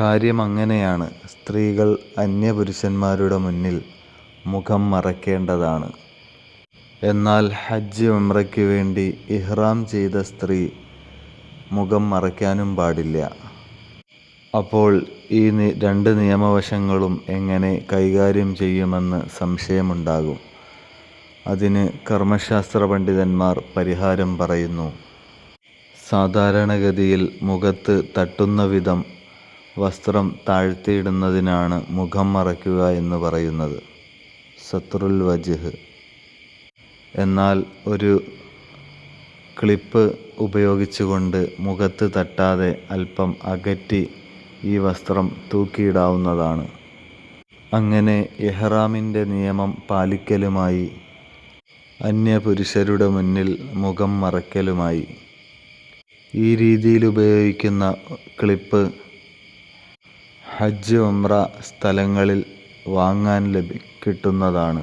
കാര്യം അങ്ങനെയാണ്. സ്ത്രീകൾ അന്യപുരുഷന്മാരുടെ മുന്നിൽ മുഖം മറയ്ക്കേണ്ടതാണ് എന്നാൽ ഹജ്ജ് ഉംറയ്ക്ക് വേണ്ടി ഇഹ്റാം ചെയ്ത സ്ത്രീ മുഖം മറയ്ക്കാനും പാടില്ല. അപ്പോൾ ഈ രണ്ട് നിയമവശങ്ങളും എങ്ങനെ കൈകാര്യം ചെയ്യുമെന്ന് സംശയമുണ്ടാകും. അതിന് കർമ്മശാസ്ത്ര പണ്ഡിതന്മാർ പരിഹാരം പറയുന്നു. സാധാരണഗതിയിൽ മുഖത്ത് തട്ടുന്ന വിധം വസ്ത്രം താഴ്ത്തിയിടുന്നതിനാണ് മുഖം മറയ്ക്കുക എന്ന് പറയുന്നത്. സത്രുൽ വജ്ഹ്. എന്നാൽ ഒരു ക്ലിപ്പ് ഉപയോഗിച്ചുകൊണ്ട് മുഖത്ത് തട്ടാതെ അല്പം അകറ്റി ഈ വസ്ത്രം തൂക്കിയിടാവുന്നതാണ്. അങ്ങനെ എഹ്റാമിന്റെ നിയമം പാലിക്കലുമായി അന്യപുരുഷരുടെ മുന്നിൽ മുഖം മറയ്ക്കലുമായി. ഈ രീതിയിൽ ഉപയോഗിക്കുന്ന ക്ലിപ്പ് ഹജ്ജ് ഉംറ സ്ഥലങ്ങളിൽ വാങ്ങാൻ ലഭി കിട്ടുന്നതാണ്.